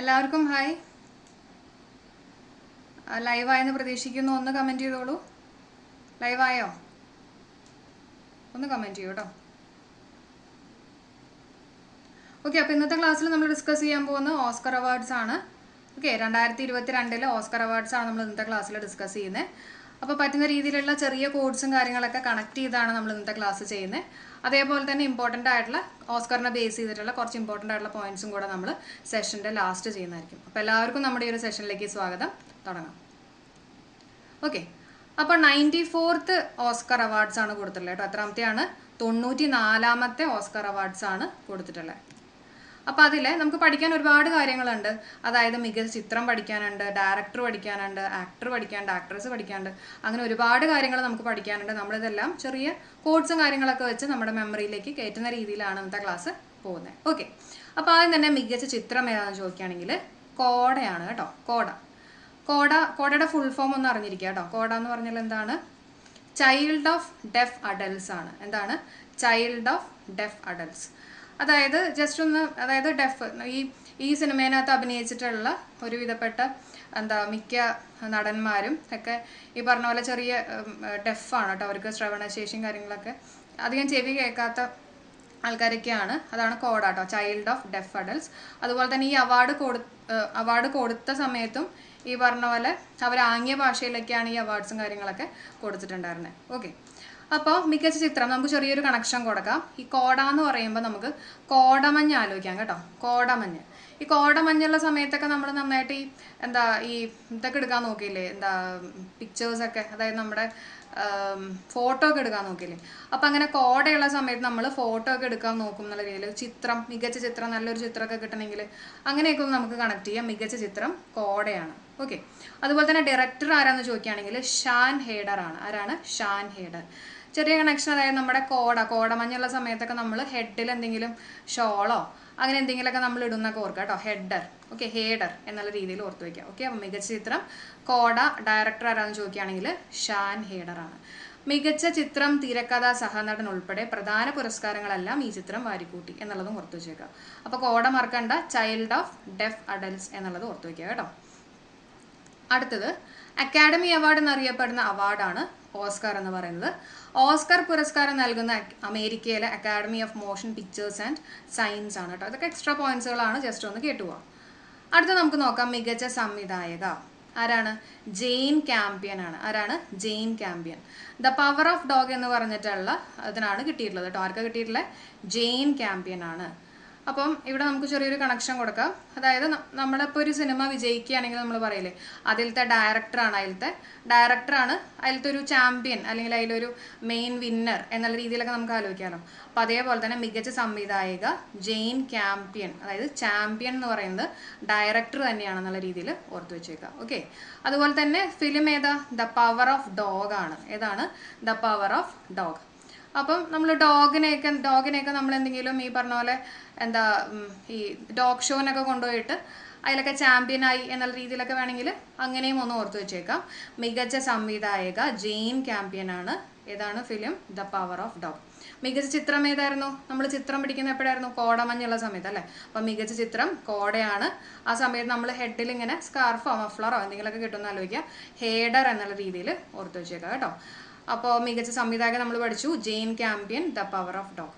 എല്ലാവർക്കും ഹായ്. ലൈവായെന്ന് പ്രതീക്ഷിക്കുന്നു. ഒന്ന് കമന്റ് ചെയ്തോളൂ. ലൈവായോ ഒന്ന് കമന്റ് ചെയ്യൂ കേട്ടോ ഓക്കെ അപ്പോൾ ഇന്നത്തെ ക്ലാസ്സിൽ നമ്മൾ ഡിസ്കസ് ചെയ്യാൻ പോകുന്ന ഓസ്കർ അവാർഡ്സ് ആണ്. ഓക്കെ രണ്ടായിരത്തി ഇരുപത്തി രണ്ടിലെ ഓസ്കർ അവാർഡ്സ് ആണ് നമ്മൾ ഇന്നത്തെ ക്ലാസ്സിൽ ഡിസ്കസ് ചെയ്യുന്നത്. അപ്പോൾ പറ്റുന്ന രീതിയിലുള്ള ചെറിയ കോഡ്സും കാര്യങ്ങളൊക്കെ കണക്ട് ചെയ്താണ് നമ്മൾ ഇന്നത്തെ ക്ലാസ് ചെയ്യുന്നത്. അതേപോലെ തന്നെ ഇമ്പോർട്ടന്റ് ആയിട്ടുള്ള ഓസ്കറിനെ ബേസ് ചെയ്തിട്ടുള്ള കുറച്ച് ഇമ്പോർട്ടന്റ് ആയിട്ടുള്ള പോയിന്റ്സും കൂടെ നമ്മൾ സെഷന്റെ ലാസ്റ്റ് ചെയ്യുന്നതായിരിക്കും. അപ്പോൾ എല്ലാവർക്കും നമ്മുടെ ഈ ഒരു സെഷനിലേക്ക് സ്വാഗതം. തുടങ്ങാം. ഓക്കെ അപ്പോൾ നയന്റി ഫോർത്ത് ഓസ്കർ അവാർഡ്സ് ആണ് കൊടുത്തിട്ടുള്ളത് കേട്ടോ. എത്രാമത്തെയാണ്? തൊണ്ണൂറ്റി നാലാമത്തെ ഓസ്കർ അവാർഡ്സ് ആണ് കൊടുത്തിട്ടുള്ളത്. അപ്പോൾ അതിൽ നമുക്ക് പഠിക്കാൻ ഒരുപാട് കാര്യങ്ങളുണ്ട്. അതായത് മികച്ച ചിത്രം പഠിക്കാനുണ്ട് ഡയറക്ടർ പഠിക്കാനുണ്ട് ആക്ടർ പഠിക്കാനുണ്ട് ആക്ട്രസ് പഠിക്കാനുണ്ട്. അങ്ങനെ ഒരുപാട് കാര്യങ്ങൾ നമുക്ക് പഠിക്കാനുണ്ട്. നമ്മളിതെല്ലാം ചെറിയ കോഡ്സും കാര്യങ്ങളൊക്കെ വെച്ച് നമ്മുടെ മെമ്മറിയിലേക്ക് കയറ്റുന്ന രീതിയിലാണ് ഇന്നത്തെ ക്ലാസ് പോകുന്നത് ഓക്കെ അപ്പോൾ ആദ്യം തന്നെ മികച്ച ചിത്രം ഏതാണെന്ന് ചോദിക്കുകയാണെങ്കിൽ കോടയാണ് കേട്ടോ. കോട. കോട കോടയുടെ ഫുൾ ഫോം ഒന്ന് അറിഞ്ഞിരിക്കുക കേട്ടോ. കോട എന്ന് പറഞ്ഞാൽ എന്താണ്? ചൈൽഡ് ഓഫ് ഡെഫ് അഡൽസ് ആണ്. എന്താണ്? ചൈൽഡ് ഓഫ് ഡെഫ് അഡൽട്സ് അതായത് ജസ്റ്റ് ഒന്ന് അതായത് ഡെഫ് ഈ ഈ സിനിമേനകത്ത് അഭിനയിച്ചിട്ടുള്ള ഒരുവിധപ്പെട്ട എന്താ മിക്ക നടന്മാരും ഒക്കെ ഈ പറഞ്ഞ പോലെ ചെറിയ ഡെഫാണ് കേട്ടോ. അവർക്ക് ശ്രവണശേഷിയും കാര്യങ്ങളൊക്കെ. അധികം ചെവി കേൾക്കാത്ത ആൾക്കാരൊക്കെയാണ്. അതാണ് കോഡ കേട്ടോ. ചൈൽഡ് ഓഫ് ഡെഫ് അഡൽസ് അതുപോലെ തന്നെ ഈ അവാർഡ് കൊടു അവാർഡ് കൊടുത്ത സമയത്തും ഈ പറഞ്ഞ പോലെ അവർ ആംഗ്യ ഭാഷയിലൊക്കെയാണ് ഈ അവാർഡ്സും കാര്യങ്ങളൊക്കെ കൊടുത്തിട്ടുണ്ടായിരുന്നത് ഓക്കെ അപ്പോൾ മികച്ച ചിത്രം. നമുക്ക് ചെറിയൊരു കണക്ഷൻ കൊടുക്കാം. ഈ കോട എന്ന് പറയുമ്പോൾ നമുക്ക് കോടമഞ്ഞ് ആലോചിക്കാം കേട്ടോ. കോടമഞ്ഞ്. ഈ കോടമഞ്ഞുള്ള സമയത്തൊക്കെ നമ്മൾ നന്നായിട്ട് ഈ എന്താ ഈ ഇതൊക്കെ എടുക്കാൻ നോക്കിയില്ലേ? എന്താ പിക്ചേഴ്സൊക്കെ അതായത് നമ്മുടെ ഫോട്ടോ ഒക്കെ എടുക്കാൻ നോക്കിയില്ലേ? അപ്പം അങ്ങനെ കോടയുള്ള സമയത്ത് നമ്മൾ ഫോട്ടോ ഒക്കെ എടുക്കാൻ നോക്കും എന്നുള്ള രീതിയിൽ. ചിത്രം മികച്ച ചിത്രം നല്ലൊരു ചിത്രമൊക്കെ കിട്ടണമെങ്കിൽ അങ്ങനെയൊക്കെ നമുക്ക് കണക്ട് ചെയ്യാം. മികച്ച ചിത്രം കോടയാണ്. ഓക്കെ അതുപോലെ തന്നെ ഡയറക്ടർ ആരാന്ന് ചോദിക്കുകയാണെങ്കിൽ ഷാൻ ഹേഡർ ആണ്. ആരാണ്? ഷാൻ ഹേഡർ. ചെറിയ കണക്ഷൻ അതായത് നമ്മുടെ കോട കോടമഞ്ഞുള്ള സമയത്തൊക്കെ നമ്മൾ ഹെഡിൽ എന്തെങ്കിലും ഷോളോ അങ്ങനെ എന്തെങ്കിലുമൊക്കെ നമ്മൾ ഇടുന്നൊക്കെ ഓർക്കുക കേട്ടോ. ഹെഡർ ഓക്കെ ഹേഡർ എന്നുള്ള രീതിയിൽ ഓർത്ത് വയ്ക്കുക ഓക്കെ അപ്പം മികച്ച ചിത്രം കോട ഡയറക്ടർ ആരാന്ന് ചോദിക്കുകയാണെങ്കിൽ ഷാൻ ഹേഡർ ആണ്. മികച്ച ചിത്രം തിരക്കഥ സഹനടൻ ഉൾപ്പെടെ പ്രധാന പുരസ്കാരങ്ങളെല്ലാം ഈ ചിത്രം വാരിക്കൂട്ടി എന്നുള്ളതും ഓർത്തു വെച്ചേക്കുക. അപ്പോൾ കോട മറക്കണ്ട ചൈൽഡ് ഓഫ് ഡെഫ് അഡൽസ് എന്നുള്ളത് ഓർത്തു വയ്ക്കുക കേട്ടോ. അടുത്തത് അക്കാഡമി അവാർഡ് എന്നറിയപ്പെടുന്ന അവാർഡാണ് ഓസ്കാർ എന്ന് പറയുന്നത്. ഓസ്കാർ പുരസ്കാരം നൽകുന്ന അമേരിക്കയിലെ academy of motion pictures and science ആണ് കേട്ടോ. അതൊക്കെ എക്സ്ട്രാ പോയിന്റ്സുകളാണ് ജസ്റ്റ് ഒന്ന് കേട്ടുപോവാം അടുത്ത നമുക്ക് നോക്കാം. മികച്ച സംവിധായക ആരാണ്? ജെയിൻ ക്യാമ്പ്യൻ ആണ്. ആരാണ്? Jane Campion the power of dog എന്ന് പറഞ്ഞിട്ടുള്ള അതിനാണ് കിട്ടിയിട്ടുള്ളത് കേട്ടോ. ആർക്കാണ് കിട്ടിയിട്ടുള്ളത് ജെയിൻ ക്യാമ്പ്യൻ ആണ്. അപ്പം ഇവിടെ നമുക്ക് ചെറിയൊരു കണക്ഷൻ കൊടുക്കാം. അതായത് നമ്മളിപ്പോൾ ഒരു സിനിമ വിജയിക്കുകയാണെങ്കിൽ നമ്മൾ പറയില്ലേ അതിലത്തെ ഡയറക്ടറാണ് അതിലത്തെ. ഡയറക്ടറാണ് അതിലത്തെ ഒരു ചാമ്പ്യൻ അല്ലെങ്കിൽ അതിലൊരു മെയിൻ വിന്നർ എന്നുള്ള രീതിയിലൊക്കെ നമുക്ക് ആലോചിക്കാമല്ലോ അപ്പം അതേപോലെ തന്നെ മികച്ച സംവിധായിക ജെയിൻ ക്യാമ്പ്യൻ അതായത് ചാമ്പ്യൻ എന്ന് പറയുന്നത് ഡയറക്ടർ തന്നെയാണെന്നുള്ള രീതിയിൽ ഓർത്ത് വെച്ചേക്കുക ഓക്കെ അതുപോലെ തന്നെ ഫിലിം ഏതാ? ദ പവർ ഓഫ് ഡോഗാണ് ഏതാണ്? ദ പവർ ഓഫ് ഡോഗ് അപ്പം നമ്മൾ ഡോഗിനെയൊക്കെ ഡോഗിനെയൊക്കെ നമ്മൾ എന്തെങ്കിലും ഈ പറഞ്ഞ പോലെ എന്താ ഈ ഡോഗ് ഷോനൊക്കെ കൊണ്ടുപോയിട്ട് അതിലൊക്കെ ചാമ്പ്യനായി എന്നുള്ള രീതിയിലൊക്കെ വേണമെങ്കിൽ അങ്ങനെയും ഒന്ന് ഓർത്ത് വെച്ചേക്കാം. മികച്ച സംവിധായക ജെയിൻ ക്യാമ്പ്യനാണ്. ഏതാണ് film? The power of dog. മികച്ച ചിത്രം ഏതായിരുന്നു? നമ്മൾ ചിത്രം പിടിക്കുന്ന എപ്പോഴായിരുന്നു? കോടമഞ്ഞുള്ള സമയത്ത് അല്ലേ? അപ്പം മികച്ച ചിത്രം കോടയാണ്. ആ സമയത്ത് നമ്മൾ ഹെഡിൽ ഇങ്ങനെ സ്കാർഫോ മഫ്ലറോ എന്തെങ്കിലുമൊക്കെ കിട്ടുമെന്ന് ആലോചിക്കുക. ഹേഡർ എന്നുള്ള രീതിയിൽ ഓർത്തു വെച്ചേക്കാം കേട്ടോ. അപ്പോൾ മികച്ച സംവിധായകൻ നമ്മൾ പഠിച്ചു. Jane Campion the power of dog.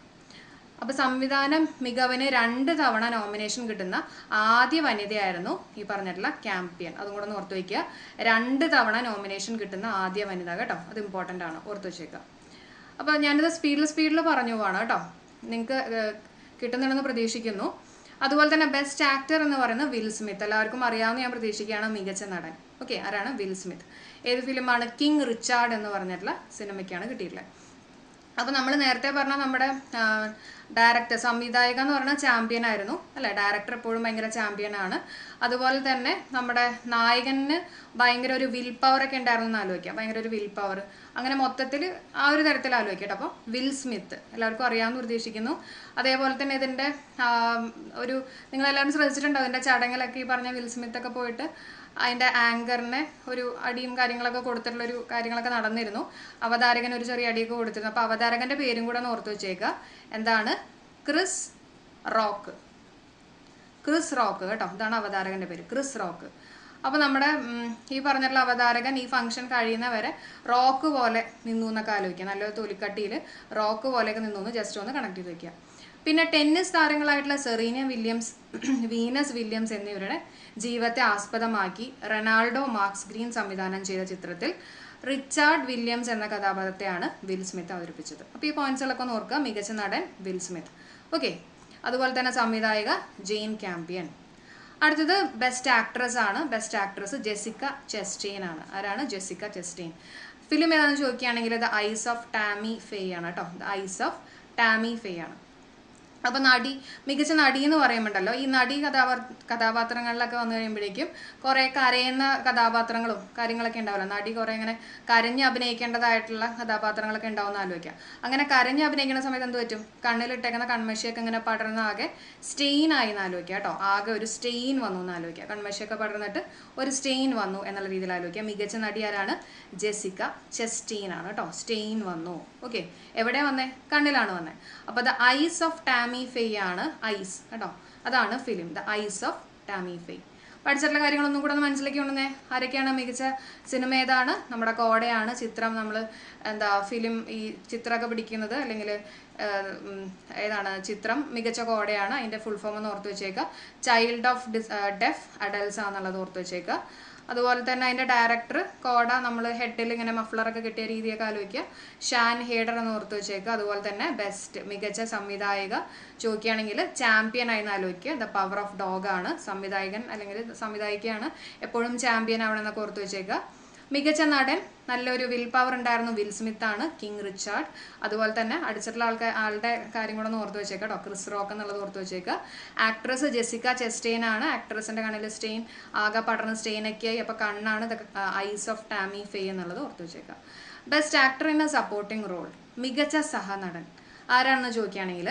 അപ്പോൾ സംവിധാനം മികവിന് രണ്ട് തവണ നോമിനേഷൻ കിട്ടുന്ന ആദ്യ വനിതയായിരുന്നു ഈ പറഞ്ഞിട്ടുള്ള ക്യാമ്പ്യൻ. അതും കൂടെ ഒന്ന് ഓർത്ത് വയ്ക്കുക. രണ്ട് തവണ നോമിനേഷൻ കിട്ടുന്ന ആദ്യ വനിത കേട്ടോ. അത് ഇമ്പോർട്ടന്റ് ആണ്. ഓർത്ത് വെച്ചേക്കുക. അപ്പോൾ ഞാനിത് സ്പീഡിൽ സ്പീഡിൽ പറഞ്ഞു പോവാണ് കേട്ടോ. നിങ്ങൾക്ക് കിട്ടുന്നുണ്ടെന്ന് പ്രതീക്ഷിക്കുന്നു. അതുപോലെ തന്നെ ബെസ്റ്റ് ആക്ടർ എന്ന് പറയുന്നത് വിൽ സ്മിത്ത്. എല്ലാവർക്കും അറിയാവുന്ന ഞാൻ പ്രതീക്ഷിക്കുകയാണ് മികച്ച നടൻ. ഓക്കെ ആരാണ്? Will Smith. ഏത് ഫിലിമാണ്? കിങ് റിച്ചാർഡ് എന്ന് പറഞ്ഞിട്ടുള്ള സിനിമയ്ക്കാണ് കിട്ടിയിട്ടുള്ളത്. അപ്പോൾ നമ്മൾ നേരത്തെ പറഞ്ഞ നമ്മുടെ ഡയറക്ടർ സംവിധായക എന്ന് പറഞ്ഞാൽ ചാമ്പ്യൻ ആയിരുന്നു. അല്ലേ? ഡയറക്ടർ എപ്പോഴും ഭയങ്കര ചാമ്പ്യൻ ആണ്. അതുപോലെ തന്നെ നമ്മുടെ നായകന് ഭയങ്കര ഒരു വിൽ പവർ ഒക്കെ ഉണ്ടായിരുന്നു എന്ന് ആലോചിക്കാം. ഭയങ്കര ഒരു വിൽ പവർ അങ്ങനെ മൊത്തത്തിൽ ആ ഒരു തരത്തിൽ ആലോചിക്കട്ടെ. അപ്പോൾ വിൽ സ്മിത്ത് എല്ലാവർക്കും അറിയാമെന്ന് പ്രതീക്ഷിക്കുന്നു അതേപോലെ തന്നെ ഇതിന്റെ ഒരു നിങ്ങളെല്ലാവരും ശ്രദ്ധിച്ചിട്ടുണ്ടോ ഇതിന്റെ ചടങ്ങിലൊക്കെ ഈ പറഞ്ഞ വിൽ സ്മിത്ത് ഒക്കെ പോയിട്ട് അതിന്റെ ആങ്കറിനെ ഒരു അടിയും കാര്യങ്ങളൊക്കെ കൊടുത്തിട്ടുള്ള ഒരു കാര്യങ്ങളൊക്കെ നടന്നിരുന്നു. അവതാരകൻ ഒരു ചെറിയ അടിയൊക്കെ കൊടുത്തിരുന്നു. അപ്പോൾ അവതാരകന്റെ പേരും കൂടെ ഓർത്ത് വെച്ചേക്കുക എന്താണ്? Chris rock. ക്രിസ് റോക്ക് കേട്ടോ. ഇതാണ് അവതാരകന്റെ പേര്. Chris Rock. അപ്പോൾ നമ്മുടെ ഈ പറഞ്ഞിട്ടുള്ള അവതാരകൻ ഈ ഫംഗ്ഷൻ കഴിയുന്നവരെ റോക്ക് പോലെ നിന്നു എന്നൊക്കെ ആലോചിക്കുക നല്ലൊരു തൊലിക്കട്ടിയിൽ റോക്ക് പോലെയൊക്കെ നിന്നു ജസ്റ്റ് ഒന്ന് കണക്ട് ചെയ്ത് വെക്കുക പിന്നെ ടെന്നീസ് താരങ്ങളായിട്ടുള്ള സെറീന വില്യംസ് വീനസ് വില്യംസ് എന്നിവരുടെ ജീവിതത്തെ ആസ്പദമാക്കി റൊണാൾഡോ മാർക്സ് ഗ്രീൻ സംവിധാനം ചെയ്ത ചിത്രത്തിൽ റിച്ചാർഡ് വില്യംസ് എന്ന കഥാപാത്രത്തെയാണ് വിൽ സ്മിത്ത് അവതരിപ്പിച്ചത്. അപ്പോൾ ഈ പോയിന്റ്സുകളൊക്കെ ഒന്ന് ഓർക്കുക. മികച്ച നടൻ വിൽ സ്മിത്ത്. ഓക്കെ അതുപോലെ തന്നെ സംവിധായിക ജെയിൻ ക്യാമ്പിയൻ. അടുത്തത് ബെസ്റ്റ് ആക്ട്രസ് ആണ്. ബെസ്റ്റ് ആക്ട്രസ് ജെസിക്ക ചെസ്റ്റെയിൻ ആണ്. ആരാണ്? ജെസിക്ക ചെസ്റ്റെയിൻ ഫിലിം ഏതാണെന്ന് ചോദിക്കുകയാണെങ്കിൽ the eyes of Tammy Faye ആണ് കേട്ടോ. The eyes of Tammy Faye ആണ്. അപ്പോൾ നടി മികച്ച നടി എന്ന് പറയുമ്പോണ്ടല്ലോ ഈ നടി കഥാപാ കഥാപാത്രങ്ങളിലൊക്കെ വന്നു കഴിയുമ്പോഴേക്കും കുറേ കരയുന്ന കഥാപാത്രങ്ങളും കാര്യങ്ങളൊക്കെ ഉണ്ടാവില്ല. നടി കുറേ ഇങ്ങനെ കരഞ്ഞ് അഭിനയിക്കേണ്ടതായിട്ടുള്ള കഥാപാത്രങ്ങളൊക്കെ ഉണ്ടാവുമെന്ന് ആലോചിക്കാം. അങ്ങനെ കരഞ്ഞ് അഭിനയിക്കുന്ന സമയത്ത് എന്ത് പറ്റും? കണ്ണിലിട്ടേക്കുന്ന കൺമഷിയൊക്കെ ഇങ്ങനെ പടർന്ന ആകെ സ്റ്റെയിൻ ആയി എന്ന് ആലോചിക്കുക കേട്ടോ. ആകെ ഒരു സ്റ്റെയിൻ വന്നു എന്ന് ആലോചിക്കുക കൺമഷിയൊക്കെ പടർന്നിട്ട് ഒരു സ്റ്റെയിൻ വന്നു എന്നുള്ള രീതിയിൽ ആലോചിക്കുക മികച്ച നടി ആരാണ്? ജെസിക്ക ചെസ്റ്റീൻ ആണ് കേട്ടോ. സ്റ്റെയിൻ വന്നു. ഓക്കെ എവിടെ വന്നേ? കണ്ണിലാണ് വന്നേ. അപ്പോൾ ദ ഐസ് ഓഫ് ടാമി ആണ് ഐസ് കേട്ടോ. അതാണ് film the eyes of Tammy പഠിച്ചിട്ടുള്ള കാര്യങ്ങളൊന്നും കൂടെ ഒന്ന് മനസ്സിലേക്ക് കൊണ്ടുവന്നേ. ആരൊക്കെയാണ് മികച്ച സിനിമ ഏതാണ്? നമ്മുടെ കോടയാണ് ചിത്രം നമ്മൾ എന്താ ഫിലിം ഈ ചിത്രമൊക്കെ പിടിക്കുന്നത്. അല്ലെങ്കിൽ ഏതാണ് ചിത്രം മികച്ച കോടയാണ്. അതിന്റെ ഫുൾ ഫോം ഒന്ന് ഓർത്ത് വെച്ചേക്കുക ചൈൽഡ് ഓഫ് ഡെഫ് അഡൽസ് ആണെന്നുള്ളത് ഓർത്ത് വെച്ചേക്കുക അതുപോലെ തന്നെ അതിന്റെ ഡയറക്ടർ കോട നമ്മൾ ഹെഡിൽ ഇങ്ങനെ മഫ്ലറൊക്കെ കിട്ടിയ രീതിയൊക്കെ ആലോചിക്കുക. ഷാൻ ഹേഡർ എന്ന് ഓർത്ത് വെച്ചേക്കുക. അതുപോലെ തന്നെ ബെസ്റ്റ് മികച്ച സംവിധായിക ചോദിക്കുകയാണെങ്കിൽ ചാമ്പ്യൻ ആയി ആലോചിക്കുക. ദ പവർ ഓഫ് ഡോഗാണ് സംവിധായകൻ അല്ലെങ്കിൽ സംവിധായികയാണ് എപ്പോഴും ചാമ്പ്യൻ ആവണമെന്നൊക്കെ ഓർത്ത് വെച്ചേക്കുക. മികച്ച നടൻ നല്ലൊരു വിൽ പവർ ഉണ്ടായിരുന്നു വിൽ സ്മിത്ത് ആണ് കിങ് റിച്ചാർഡ്. അതുപോലെ തന്നെ അടിച്ചിട്ടുള്ള ആൾക്കാർ ആളുടെ കാര്യം കൂടെ ഒന്ന് ഓർത്ത് വെച്ചേക്കാം ക്രിസ് റോക്ക് എന്നുള്ളത് ഓർത്ത് വെച്ചേക്കുക ആക്ട്രസ് ജെസിക്ക ചെസ്റ്റെയിൻ ആണ് ആക്ട്രസിന്റെ കണ്ണിൽ സ്റ്റെയിൻ ആകെ പടർന്ന് സ്റ്റെയിൻ ഒക്കെ ആയി കണ്ണാണ് ഐസ് ഓഫ് ടാമി ഫേ എന്നുള്ളത് ഓർത്ത് വെച്ചേക്കുക best actor in a supporting role മികച്ച സഹനടൻ. ആരാണെന്ന് ചോദിക്കുകയാണെങ്കിൽ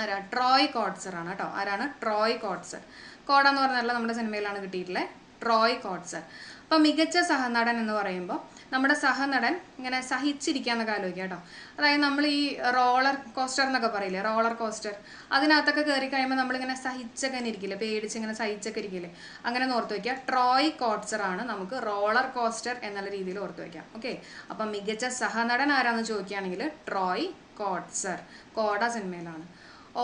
ആരാ? ട്രോയ് കോട്സർ ആണ് കേട്ടോ. ആരാണ്? ട്രോയ് കോട്സർ. കോഡ എന്ന് പറഞ്ഞാൽ നമ്മുടെ സിനിമയിലാണ് കിട്ടിയിട്ടുള്ളത് ട്രോയ് കോട്സർ. അപ്പം മികച്ച സഹനടൻ എന്ന് പറയുമ്പോൾ നമ്മുടെ സഹനടൻ ഇങ്ങനെ സഹിച്ചിരിക്കാന്നൊക്കെ ആലോചിക്കുക കേട്ടോ. അതായത് നമ്മൾ ഈ റോളർ കോസ്റ്റർ എന്നൊക്കെ പറയില്ലേ റോളർ കോസ്റ്റർ. അതിനകത്തൊക്കെ കയറി കഴിയുമ്പോൾ നമ്മളിങ്ങനെ സഹിച്ചൊക്കെ ഇരിക്കില്ലേ പേടിച്ച് ഇങ്ങനെ സഹിച്ചൊക്കെ ഇരിക്കില്ലേ. അങ്ങനെ ഓർത്ത് വയ്ക്കുക. ട്രോയ് ആണ് നമുക്ക് റോളർ കോസ്റ്റർ എന്നുള്ള രീതിയിൽ ഓർത്ത് വയ്ക്കാം ഓക്കെ? അപ്പം മികച്ച സഹനടൻ ആരാന്ന് ചോദിക്കുകയാണെങ്കിൽ ട്രോയ് കോട്സർ കോട സിനിമയിലാണ്.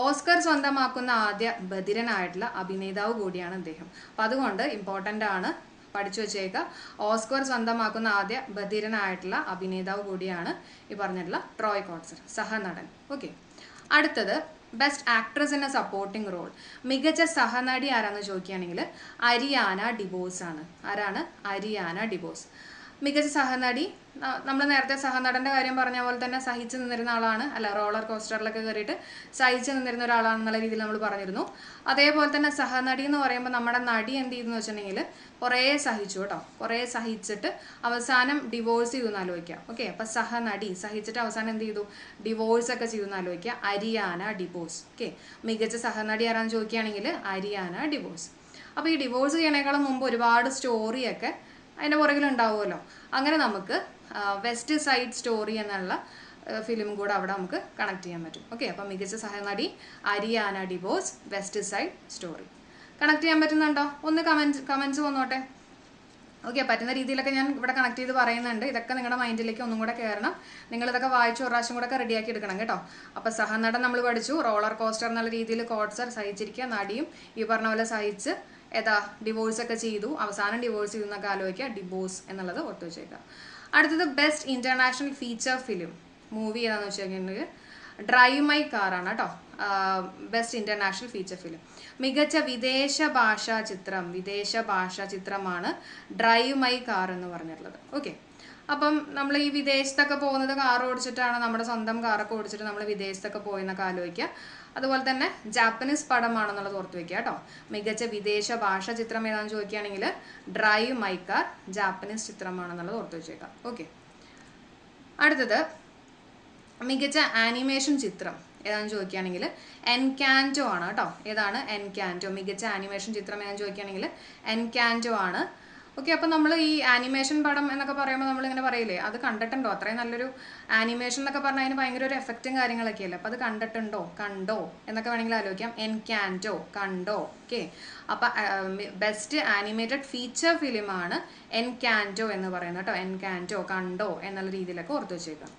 ഓസ്കർ സ്വന്തമാക്കുന്ന ആദ്യ ബധിരനായിട്ടുള്ള അഭിനേതാവ് കൂടിയാണ് അദ്ദേഹം അപ്പം അതുകൊണ്ട് ഇമ്പോർട്ടന്റ് ആണ് പഠിച്ചു വെച്ചേക്കുക ഓസ്കർ സ്വന്തമാക്കുന്ന ആദ്യ ബധിരനായിട്ടുള്ള അഭിനേതാവ് കൂടിയാണ് ഈ പറഞ്ഞിട്ടുള്ള ട്രോയ് കോട്സർ സഹനടൻ. ഓക്കെ അടുത്തത് best actress in a supporting role മികച്ച സഹനടി ആരാന്ന് ചോദിക്കുകയാണെങ്കിൽ അരിയാന ഡിബോസ് ആണ് ആരാണ്? Ariana DeBose. മികച്ച സഹനടി. നമ്മൾ നേരത്തെ സഹനടന്റെ കാര്യം പറഞ്ഞ പോലെ തന്നെ സഹിച്ചു നിന്നിരുന്ന ആളാണ്. അല്ല റോളർ കോസ്റ്ററിലൊക്കെ കയറിയിട്ട് സഹിച്ചു നിന്നിരുന്ന ഒരാളാണെന്നുള്ള രീതിയിൽ നമ്മൾ പറഞ്ഞിരുന്നു. അതേപോലെ തന്നെ സഹനടി എന്ന് പറയുമ്പോൾ നമ്മുടെ നടി എന്ത് ചെയ്തെന്ന് വെച്ചിട്ടുണ്ടെങ്കിൽ കുറേ സഹിച്ചു കേട്ടോ. കുറേ സഹിച്ചിട്ട് അവസാനം ഡിവോഴ്സ് ചെയ്തു ആലോചിക്കുക ഓക്കെ അപ്പം സഹനടി സഹിച്ചിട്ട് അവസാനം എന്ത് ചെയ്തു? ഡിവോഴ്സ് ഒക്കെ ചെയ്തു ആലോചിക്കുക അരിയാന ഡിവോഴ്സ് ഓക്കെ മികച്ച സഹനടി ആരാന്ന് ചോദിക്കുകയാണെങ്കിൽ അരിയാന ഡിവോഴ്സ് അപ്പോൾ ഈ ഡിവോഴ്സ് ചെയ്യണേക്കാളും മുമ്പ് ഒരുപാട് സ്റ്റോറിയൊക്കെ അതിന്റെ പുറകിൽ ഉണ്ടാവുമല്ലോ. അങ്ങനെ നമുക്ക് വെസ്റ്റ് സൈഡ് സ്റ്റോറി എന്നുള്ള ഫിലിം കൂടെ അവിടെ നമുക്ക് കണക്ട് ചെയ്യാൻ പറ്റും. ഓക്കെ അപ്പം മികച്ച സഹനടി Ariana DeBose west side story connect ചെയ്യാൻ പറ്റുന്നുണ്ടോ? ഒന്ന് കമൻസ് കമൻസ് വന്നോട്ടെ. ഓക്കെ പറ്റുന്ന രീതിയിലൊക്കെ ഞാൻ ഇവിടെ കണക്ട് ചെയ്ത് പറയുന്നുണ്ട്. ഇതൊക്കെ നിങ്ങളുടെ മൈൻഡിലേക്ക് ഒന്നും കൂടെ കയറണം നിങ്ങൾ ഇതൊക്കെ വായിച്ച് ഒരു പ്രാവശ്യം കൂടെ റെഡിയാക്കി എടുക്കണം കേട്ടോ. അപ്പോൾ സഹനടൻ നമ്മൾ പഠിച്ചു. റോളർ കോസ്റ്റർ എന്നുള്ള രീതിയിൽ കോട്സർ സഹിച്ചിരിക്കുക. നടിയും ഈ പറഞ്ഞ പോലെ സഹിച്ച് ഏതാ ഡിവോഴ്സ് ഒക്കെ ചെയ്തു. അവസാനം ഡിവോഴ്സ് ചെയ്തു എന്നൊക്കെ ആലോചിക്കുക. ഡിവോഴ്സ് എന്നുള്ളത് ഓർത്തു വെച്ചേക്കുക. അടുത്തത് best international feature film movie ഏതാണെന്ന് വെച്ചിട്ടുണ്ടെങ്കിൽ ഡ്രൈവ് മൈ കാറാണ് കേട്ടോ. ബെസ്റ്റ് ഇന്റർനാഷണൽ ഫീച്ചർ ഫിലിം മികച്ച വിദേശ ഭാഷാ ചിത്രം വിദേശ ഭാഷാ ചിത്രമാണ് ഡ്രൈവ് മൈ കാർ എന്ന് പറഞ്ഞിട്ടുള്ളത്. ഓക്കെ അപ്പം നമ്മൾ ഈ വിദേശത്തൊക്കെ പോകുന്നത് കാർ ഓടിച്ചിട്ടാണ്? നമ്മുടെ സ്വന്തം കാറൊക്കെ ഓടിച്ചിട്ട് നമ്മൾ വിദേശത്തൊക്കെ പോയെന്നൊക്കെ ആലോചിക്കുക. അതുപോലെ തന്നെ ജാപ്പനീസ് പടമാണെന്നുള്ളത് ഓർത്ത് വെക്കുക കേട്ടോ. മികച്ച വിദേശ ഭാഷ ചിത്രം ഏതാണെന്ന് ചോദിക്കുകയാണെങ്കിൽ ഡ്രൈവ് മൈ കാർ ജാപ്പനീസ് ചിത്രമാണെന്നുള്ളത് ഓർത്ത് വെച്ചേക്കാം. ഓക്കെ അടുത്തത് മികച്ച ആനിമേഷൻ ചിത്രം ഏതാണെന്ന് ചോദിക്കുകയാണെങ്കിൽ എൻകാന്റോ ആണ് കേട്ടോ. ഏതാണ് എൻകാന്റോ മികച്ച ആനിമേഷൻ ചിത്രം ഏതാണെന്ന് ചോദിക്കുകയാണെങ്കിൽ എൻകാന്റോ ആണ്. ഓക്കെ അപ്പം നമ്മൾ ഈ ആനിമേഷൻ പടം എന്നൊക്കെ പറയുമ്പോൾ നമ്മളിങ്ങനെ പറയില്ലേ അത് കണ്ടിട്ടുണ്ടോ? അത്രയും നല്ലൊരു ആനിമേഷൻ എന്നൊക്കെ പറഞ്ഞാൽ അതിന് ഭയങ്കര ഒരു എഫക്റ്റും കാര്യങ്ങളൊക്കെ അല്ലേ അപ്പോൾ അത് കണ്ടിട്ടുണ്ടോ? കണ്ടോ? എന്നൊക്കെ വേണമെങ്കിൽ ആലോചിക്കാം. എൻ ക്യാന്റോ കണ്ടോ? ഓക്കെ. അപ്പം ബെസ്റ്റ് ആനിമേറ്റഡ് ഫീച്ചർ ഫിലിമാണ് എൻ ക്യാന്റോ എന്ന് പറയുന്നത് കേട്ടോ. എൻ ക്യാന്റോ കണ്ടോ എന്നുള്ള രീതിയിലൊക്കെ ഓർത്ത് വെച്ചേക്കാം.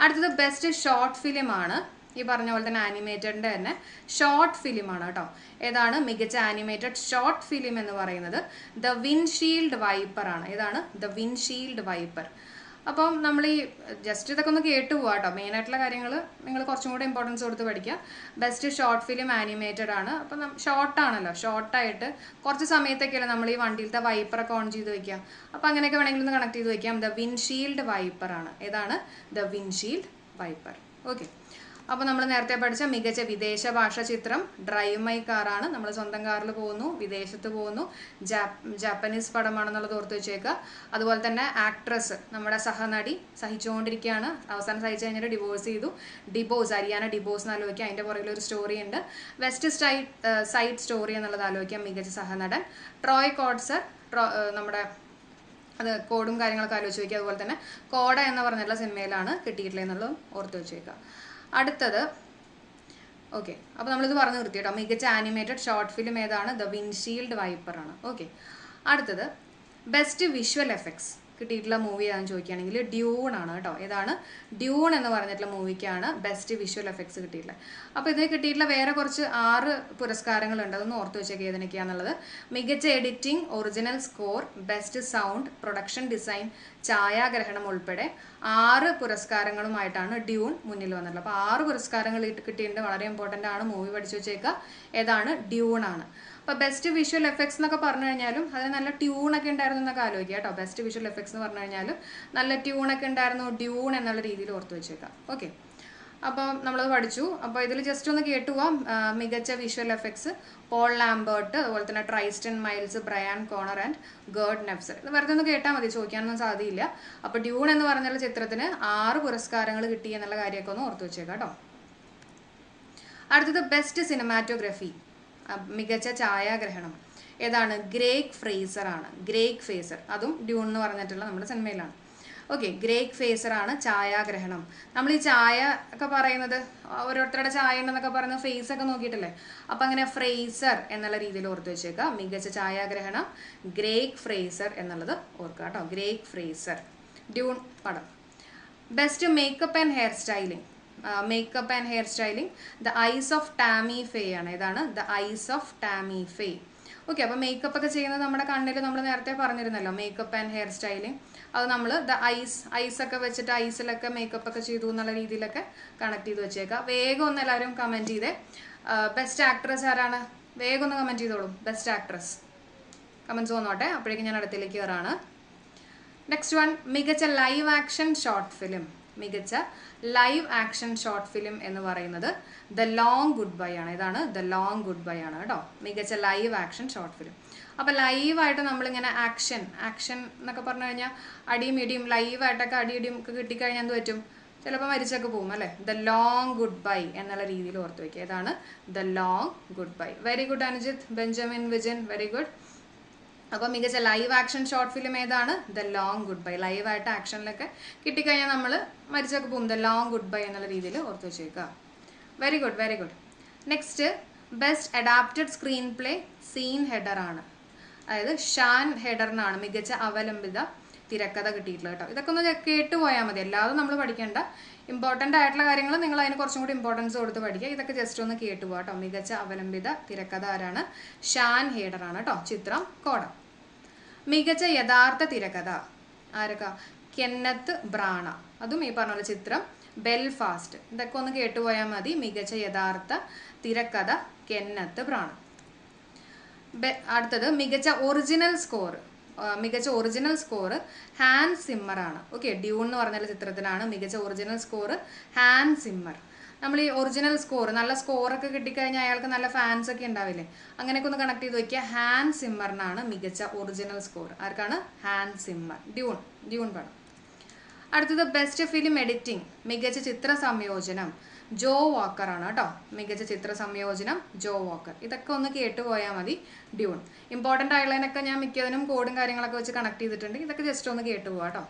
അടുത്തത് ബെസ്റ്റ് ഷോർട്ട് ഫിലിമാണ് ഈ പറഞ്ഞ പോലെ തന്നെ ആനിമേറ്റഡിന്റെ തന്നെ ഷോർട്ട് ഫിലിമാണ് കേട്ടോ. ഏതാണ്? മികച്ച ആനിമേറ്റഡ് ഷോർട്ട് ഫിലിം എന്ന് പറയുന്നത് ദ വിൻഷീൽഡ് വൈപ്പർ ആണ്. ഏതാണ്? ദ വിൻഷീൽഡ് വൈപ്പർ അപ്പം നമ്മൾ ഈ ജസ്റ്റ് ഇതൊക്കെ ഒന്ന് കേട്ടു പോവാം കേട്ടോ. മെയിനായിട്ടുള്ള കാര്യങ്ങൾ നിങ്ങൾ കുറച്ചും കൂടെ ഇമ്പോർട്ടൻസ് കൊടുത്ത് പഠിക്കുക. ബെസ്റ്റ് ഷോർട്ട് ഫിലിം ആനിമേറ്റഡ് ആണ്. അപ്പം ഷോർട്ടാണല്ലോ ഷോർട്ടായിട്ട് കുറച്ച് സമയത്തൊക്കെയല്ലേ നമ്മൾ ഈ വണ്ടിയിലത്തെ വൈപ്പറൊക്കെ ഓൺ ചെയ്ത് വെക്കുക. അപ്പം അങ്ങനെയൊക്കെ വേണമെങ്കിൽ ഒന്ന് കണക്ട് ചെയ്ത് വയ്ക്കാം ദ വിൻഷീൽഡ് വൈപ്പർ ആണ്. ഏതാണ്? ദ വിൻഷീൽഡ് വൈപ്പർ ഓക്കെ അപ്പോൾ നമ്മൾ നേരത്തെ പഠിച്ച മികച്ച വിദേശ ഭാഷ ചിത്രം ഡ്രൈവ് മൈ കാറാണ് നമ്മൾ സ്വന്തം കാറിൽ പോകുന്നു വിദേശത്ത് പോകുന്നു. ജാപ്പനീസ് പടമാണെന്നുള്ളത് ഓർത്ത് വെച്ചേക്കുക അതുപോലെ തന്നെ ആക്ട്രസ് നമ്മുടെ സഹനടി സഹിച്ചുകൊണ്ടിരിക്കുകയാണ് അവസാനം സഹിച്ചു കഴിഞ്ഞിട്ട് ഡിവോഴ്സ് ചെയ്തു. ഡിബോസ് അരിയാന ഡിബോസ് എന്ന് ആലോചിക്കുക അതിന്റെ പുറകിൽ ഒരു സ്റ്റോറി ഉണ്ട് വെസ്റ്റ് സൈഡ് സൈഡ് സ്റ്റോറി എന്നുള്ളത് ആലോചിക്കാം മികച്ച സഹനടൻ. ട്രോയ് കോഡ്സർ ട്രോ നമ്മുടെ അത് കോഡും കാര്യങ്ങളൊക്കെ ആലോചിച്ച് വയ്ക്കുക അതുപോലെ തന്നെ കോഡ എന്ന് പറഞ്ഞിട്ടുള്ള സിനിമയിലാണ് കിട്ടിയിട്ടുള്ളത് എന്നുള്ളതും ഓർത്ത് വെച്ചേക്കുക അടുത്തത്. ഓക്കെ അപ്പോൾ നമ്മളിത് പറഞ്ഞു നിർത്തി കേട്ടോ മികച്ച ആനിമേറ്റഡ് ഷോർട്ട് ഫിലിം ഏതാണ്? ദ വിൻഷീൽഡ് വൈപ്പർ ആണ്. ഓക്കെ അടുത്തത്. ബെസ്റ്റ് വിഷ്വൽ എഫക്ട്സ് കിട്ടിയിട്ടുള്ള മൂവി ഏതാണെന്ന് ചോദിക്കുകയാണെങ്കിൽ ഡ്യൂൺ ആണ് കേട്ടോ. ഏതാണ്? ഡ്യൂൺ എന്ന് പറഞ്ഞിട്ടുള്ള മൂവിക്കാണ് ബെസ്റ്റ് വിഷ്വൽ എഫക്ട്സ് കിട്ടിയിട്ടുള്ളത്. അപ്പോൾ ഇതിന് കിട്ടിയിട്ടുള്ള വേറെ കുറച്ച് ആറ് പുരസ്കാരങ്ങളുണ്ട്. അതൊന്ന് ഓർത്ത് വെച്ചേക്കുക ഏതിനൊക്കെയാണെന്നുള്ളത് മികച്ച editing original score best sound production design ഛായാഗ്രഹണം ഉൾപ്പെടെ ആറ് പുരസ്കാരങ്ങളുമായിട്ടാണ് ഡ്യൂൺ മുന്നിൽ വന്നിട്ടുള്ളത്. അപ്പോൾ ആറ് പുരസ്കാരങ്ങൾ കിട്ടിയിട്ടുണ്ട്. വളരെ ഇമ്പോർട്ടന്റ് ആണ്. മൂവി പഠിച്ചു വെച്ചേക്കുക. ഏതാണ്? ഡ്യൂൺ ആണ്. അപ്പോൾ ബെസ്റ്റ് വിഷ്വൽ എഫക്ട്സ് എന്നൊക്കെ പറഞ്ഞു കഴിഞ്ഞാലും അതിന് നല്ല ട്യൂണൊക്കെ ഉണ്ടായിരുന്നു എന്നൊക്കെ ആലോചിക്കുക കേട്ടോ. ബെസ്റ്റ് വിഷ്വൽ എഫക്ട്സ് എന്ന് പറഞ്ഞു കഴിഞ്ഞാലും നല്ല ട്യൂണൊക്കെ ഉണ്ടായിരുന്നു ഡ്യൂൺ എന്നുള്ള രീതിയിൽ ഓർത്ത് വെച്ചേക്കാം. ഓക്കെ അപ്പോൾ നമ്മളത് പഠിച്ചു. അപ്പോൾ ഇതിൽ ജസ്റ്റ് ഒന്ന് കേട്ടു പോവാം. മികച്ച വിഷ്വൽ എഫക്ട്സ് പോൾ ലാംബേർട്ട് അതുപോലെ തന്നെ Tristan Myles Brian Connor and Gerd Nefzer ഇത് വെറുതെ ഒന്ന് കേട്ടാൽ മതി ചോദിക്കാനൊന്നും സാധ്യയില്ല അപ്പോൾ ഡ്യൂൺ എന്ന് പറഞ്ഞുള്ള ചിത്രത്തിന് ആറ് പുരസ്കാരങ്ങൾ കിട്ടി എന്നുള്ള കാര്യമൊക്കെ ഒന്ന് ഓർത്ത് വെച്ചേക്കാം കേട്ടോ. അടുത്തത് ബെസ്റ്റ് സിനിമാറ്റോഗ്രഫി മികച്ച ഛായാഗ്രഹണം. ഏതാണ്? ഗ്രേക്ക് ഫ്രേസർ ആണ്. ഗ്രേക്ക് ഫേസർ അതും ഡ്യൂൺ എന്ന് പറഞ്ഞിട്ടുള്ള നമ്മുടെ സിനിമയിലാണ്. ഓക്കെ ഗ്രേക്ക് ഫേസർ ആണ് ഛായാഗ്രഹണം. നമ്മൾ ഈ ഛായ ഒക്കെ പറയുന്നത് ഓരോരുത്തരുടെ ഛായ ഉണ്ടെന്നൊക്കെ പറയുന്നത് ഫേസ് ഒക്കെ നോക്കിയിട്ടല്ലേ? അപ്പം അങ്ങനെ ഫ്രേസർ എന്നുള്ള രീതിയിൽ ഓർത്ത് വെച്ചേക്കുക. മികച്ച ഛായാഗ്രഹണം ഗ്രേക്ക് ഫ്രേസർ എന്നുള്ളത് ഓർക്കുക കേട്ടോ. Greig Fraser. ഡ്യൂൺ പടം. Best makeup and hair styling makeup and hair styling the eyes of Tammy Faye ആണ്. ഇതാണ് the eyes of Tammy Faye okay അപ്പോൾ മേക്കപ്പ് ഒക്കെ ചെയ്യുന്നത് നമ്മുടെ കണ്ണിൽ നമ്മൾ നേരത്തെ പറഞ്ഞിരുന്നല്ലോ. മേക്കപ്പ് ആൻഡ് ഹെയർ സ്റ്റൈലിംഗ് അത് നമ്മൾ ദ ഐസ് ഐസ് ഒക്കെ വെച്ചിട്ട് ഐസിലൊക്കെ മേക്കപ്പ് ഒക്കെ ചെയ്തു എന്നുള്ള രീതിയിലൊക്കെ കണക്ട് ചെയ്ത് വെച്ചേക്കാം. വേഗം ഒന്ന് എല്ലാവരും കമന്റ് ചെയ്തേ. ബെസ്റ്റ് ആക്ട്രസ് ആരാണ്? വേഗം ഒന്ന് കമന്റ് ചെയ്തോളൂ. ബെസ്റ്റ് ആക്ട്രസ് കമൻസ് വന്നോട്ടെ. അപ്പോഴേക്കും ഞാൻ അടുത്തേക്ക് കയറാണ് നെക്സ്റ്റ് വൺ മികച്ച ലൈവ് ആക്ഷൻ ഷോർട്ട് ഫിലിം മികച്ച ലൈവ് ആക്ഷൻ ഷോർട്ട് ഫിലിം എന്ന് പറയുന്നത് ദ ലോങ് ഗുഡ് ബൈ ആണ്. ഇതാണ് ദ ലോങ് ഗുഡ് ബൈ ആണ് കേട്ടോ. മികച്ച ലൈവ് ആക്ഷൻ ഷോർട്ട് ഫിലിം. അപ്പോൾ ലൈവായിട്ട് നമ്മളിങ്ങനെ ആക്ഷൻ ആക്ഷൻ എന്നൊക്കെ പറഞ്ഞു കഴിഞ്ഞാൽ അടിയും ഇടിയും ലൈവായിട്ടൊക്കെ അടിയിടിയും ഒക്കെ കിട്ടിക്കഴിഞ്ഞാൽ എന്ത് പറ്റും? ചിലപ്പോൾ മരിച്ചൊക്കെ പോകും അല്ലേ? ദ ലോങ് ഗുഡ് ബൈ എന്നുള്ള രീതിയിൽ ഓർത്ത് വയ്ക്കുക ഇതാണ് the long goodbye very good Anujith Benjamin Vijan very good. അപ്പോൾ മികച്ച ലൈവ് ആക്ഷൻ ഷോർട്ട് ഫിലിം ഏതാണ്? ദ ലോങ് ഗുഡ് ബൈ ലൈവായിട്ട് ആക്ഷനിലൊക്കെ കിട്ടിക്കഴിഞ്ഞാൽ നമ്മൾ മരിച്ചൊക്കെ പോകും. ദ ലോങ് ഗുഡ് ബൈ എന്നുള്ള രീതിയിൽ ഓർത്ത് വെച്ചേക്കുക. Very good very good next best adapted screenplay Sian Heder ആണ്. അതായത് ഷാൻ ഹെഡറിനാണ് മികച്ച അവലംബിത തിരക്കഥ കിട്ടിയിട്ടുള്ളത് കേട്ടോ. ഇതൊക്കെ ഒന്ന് കേട്ട് പോയാൽ മതി. അല്ലാതെ നമ്മൾ പഠിക്കേണ്ട. ഇമ്പോർട്ടന്റ് ആയിട്ടുള്ള കാര്യങ്ങൾ നിങ്ങൾ അതിന് കുറച്ചും കൂടി ഇമ്പോർട്ടൻസ് കൊടുത്ത് പഠിക്കുക. ഇതൊക്കെ ജസ്റ്റ് ഒന്ന് കേട്ട് പോകാം കേട്ടോ. മികച്ച അവലംബിത തിരക്കഥ ആരാണ്? ഷാൻ ഹേഡറാണ് കേട്ടോ. ചിത്രം കോടം. മികച്ച യഥാർത്ഥ തിരക്കഥ. ആരൊക്കെ? Kenneth Branagh. അതും ഈ പറഞ്ഞ ചിത്രം ബെൽഫാസ്റ്റ്. ഇതൊക്കെ ഒന്ന് കേട്ടുപോയാൽ മതി. മികച്ച യഥാർത്ഥ തിരക്കഥ കെന്നത്ത് ബ്രാണ. അടുത്തത് മികച്ച ഒറിജിനൽ സ്കോർ. മികച്ച ഒറിജിനൽ സ്കോർ ഹാൻ സിമ്മർ ആണ് ഓക്കെ ഡ്യൂൺ എന്ന് പറഞ്ഞ ചിത്രത്തിനാണ് മികച്ച ഒറിജിനൽ സ്കോർ ഹാൻ സിമ്മർ. നമ്മൾ ഈ ഒറിജിനൽ സ്കോർ നല്ല സ്കോറൊക്കെ കിട്ടിക്കഴിഞ്ഞാൽ അയാൾക്ക് നല്ല ഫാൻസ് ഒക്കെ ഉണ്ടാവില്ലേ? അങ്ങനെയൊക്കെ ഒന്ന് കണക്ട് ചെയ്ത് നോക്കിയാൽ ഹാൻ സിമ്മറിനാണ് മികച്ച ഒറിജിനൽ സ്കോർ ആർക്കാണ്? Hans Zimmer. ഡ്യൂൺ. ഡ്യൂൺ പടം. അടുത്തത് ബെസ്റ്റ് ഫിലിം എഡിറ്റിംഗ് മികച്ച ചിത്ര സംയോജനം ജോ വാക്കർ ആണ് കേട്ടോ. മികച്ച ചിത്ര സംയോജനം ജോ വാക്കർ. ഇതൊക്കെ ഒന്ന് കേട്ട് പോയാൽ മതി ഡ്യൂൺ. ഇമ്പോർട്ടന്റ് ആയുള്ളതിനൊക്കെ ഞാൻ മിക്കതിനും കോഡും കാര്യങ്ങളൊക്കെ വെച്ച് കണക്ട് ചെയ്തിട്ടുണ്ട്. ഇതൊക്കെ ജസ്റ്റ് ഒന്ന് കേട്ട് പോവാം കേട്ടോ.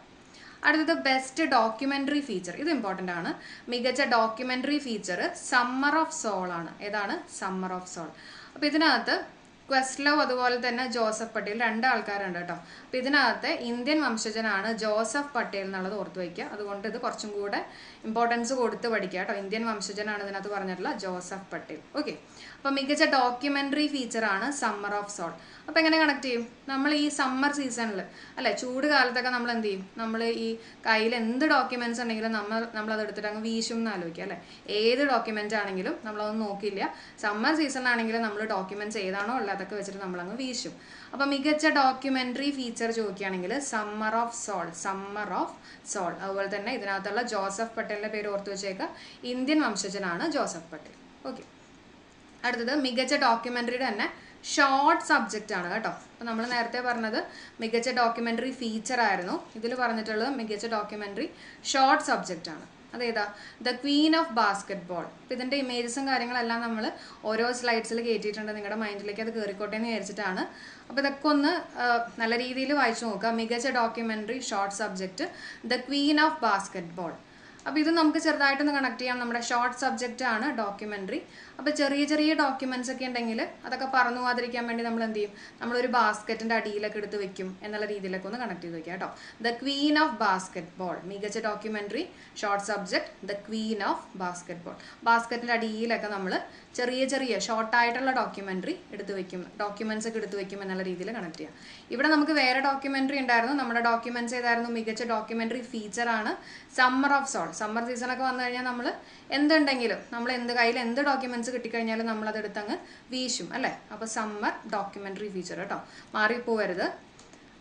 അടുത്തത് ബെസ്റ്റ് ഡോക്യുമെന്ററി ഫീച്ചർ ഇത് ഇമ്പോർട്ടന്റ് ആണ്. മികച്ച documentary feature summer of soul ആണ്. ഏതാണ്? സമ്മർ ഓഫ് സോൾ അപ്പോൾ ഇതിനകത്ത് ക്വസ്ലോ അതുപോലെ തന്നെ ജോസഫ് പട്ടേൽ രണ്ട് ആൾക്കാരുണ്ട് കേട്ടോ. അപ്പോൾ ഇതിനകത്ത് ഇന്ത്യൻ വംശജനാണ് ജോസഫ് പട്ടേൽ എന്നുള്ളത് ഓർത്ത് വയ്ക്കുക. അതുകൊണ്ട് ഇത് കുറച്ചും കൂടെ ഇമ്പോർട്ടൻസ് കൊടുത്ത് പഠിക്കുക കേട്ടോ. ഇന്ത്യൻ വംശജനാണ് ഇതിനകത്ത് പറഞ്ഞിട്ടുള്ള ജോസഫ് പട്ടേൽ. ഓക്കെ അപ്പോൾ മികച്ച ഡോക്യുമെന്ററി ഫീച്ചറാണ് സമ്മർ ഓഫ് സോൾ അപ്പോൾ എങ്ങനെ കണക്ട് ചെയ്യും? നമ്മൾ ഈ സമ്മർ സീസണിൽ അല്ലേ ചൂട് കാലത്തൊക്കെ നമ്മൾ എന്ത് ചെയ്യും? നമ്മൾ ഈ കയ്യിൽ എന്ത് ഡോക്യുമെന്റ്സ് ഉണ്ടെങ്കിലും നമ്മൾ അത് എടുത്തിട്ട് അങ്ങ് വീശും എന്ന് ആലോചിക്കുക അല്ലെ? ഏത് ഡോക്യുമെന്റ് ആണെങ്കിലും നമ്മളതൊന്നും നോക്കിയില്ല. സമ്മർ സീസണിലാണെങ്കിലും നമ്മൾ ഡോക്യുമെന്റ്സ് ഏതാണോ ഉള്ളത്. അതൊക്കെ വെച്ചിട്ട് നമ്മളങ്ങ് വീശും. അപ്പോൾ മികച്ച ഡോക്യുമെന്ററി ഫീച്ചർ ചോദിക്കുകയാണെങ്കിൽ summer of soul summer of soul അതുപോലെ തന്നെ ഇതിനകത്തുള്ള ജോസഫ് പട്ടേലിന്റെ പേര് ഓർത്ത് വെച്ചേക്കുക ഇന്ത്യൻ വംശജനാണ് ജോസഫ് പട്ടേൽ. ഓക്കെ അടുത്തത് മികച്ച ഡോക്യുമെന്ററിയുടെ തന്നെ ഷോർട്ട് സബ്ജക്റ്റ് ആണ് കേട്ടോ. അപ്പോൾ നമ്മൾ നേരത്തെ പറഞ്ഞത് മികച്ച ഡോക്യുമെന്ററി ഫീച്ചർ ആയിരുന്നു. ഇതിൽ പറഞ്ഞിട്ടുള്ളത് മികച്ച ഡോക്യുമെന്ററി ഷോർട്ട് സബ്ജക്റ്റ് ആണ്. അതേതാ? The queen of basketball അപ്പം ഇതിന്റെ ഇമേജസും കാര്യങ്ങളെല്ലാം നമ്മൾ ഓരോ സ്ലൈഡ്സിൽ കയറ്റിയിട്ടുണ്ട് നിങ്ങളുടെ മൈൻഡിലേക്ക് അത് കയറിക്കോട്ടെ എന്ന് വിചാരിച്ചിട്ടാണ്. അപ്പോൾ ഇതൊക്കെ ഒന്ന് നല്ല രീതിയിൽ വായിച്ചു നോക്കുക മികച്ച documentary short subject the queen of basketball അപ്പോൾ ഇത് നമുക്ക് ചെറുതായിട്ടൊന്ന് കണക്ട് ചെയ്യാം. നമ്മുടെ ഷോർട്ട് സബ്ജക്റ്റ് ആണ് ഡോക്യുമെന്ററി അപ്പോൾ ചെറിയ ചെറിയ ഡോക്യുമെന്റ്സ് ഒക്കെ ഉണ്ടെങ്കിൽ അതൊക്കെ പറന്നു പോകാതിരിക്കാൻ വേണ്ടി നമ്മൾ എന്ത് ചെയ്യും? നമ്മളൊരു ബാസ്ക്കറ്റിന്റെ അടിയിലൊക്കെ എടുത്ത് വെക്കും എന്നുള്ള രീതിയിലൊക്കെ ഒന്ന് കണക്ട് ചെയ്ത് വെക്കാം കേട്ടോ. The queen of basketball മികച്ച documentary short subject the queen of basketball ബാസ്ക്കറ്റിന്റെ അടിയിലൊക്കെ നമ്മൾ ചെറിയ ചെറിയ ഷോർട്ടായിട്ടുള്ള ഡോക്യുമെന്ററി എടുത്ത് വെക്കും. ഡോക്യുമെന്റ്സ് ഒക്കെ എടുത്ത് വെക്കും എന്നുള്ള രീതിയിൽ കണക്ട് ചെയ്യാം ഇവിടെ നമുക്ക് വേറെ ഡോക്യുമെന്ററി ഉണ്ടായിരുന്നു. നമ്മുടെ ഡോക്യുമെന്റ്സ് ഏതായിരുന്നു? മികച്ച ഡോക്യുമെന്ററി ഫീച്ചർ ആണ് summer of soul summer season ഒക്കെ വന്നു കഴിഞ്ഞാൽ നമ്മൾ എന്തുണ്ടെങ്കിലും നമ്മൾ എന്ത് കയ്യിൽ എന്ത് ഡോക്യുമെന്റ്സ് കിട്ടിക്കഴിഞ്ഞാലും നമ്മൾ അത് എടുത്തങ്ങ് വീശും അല്ലേ? അപ്പോൾ സമ്മർ ഡോക്യുമെന്ററി ഫീച്ചർ കേട്ടോ മാറിപ്പോവരുത്.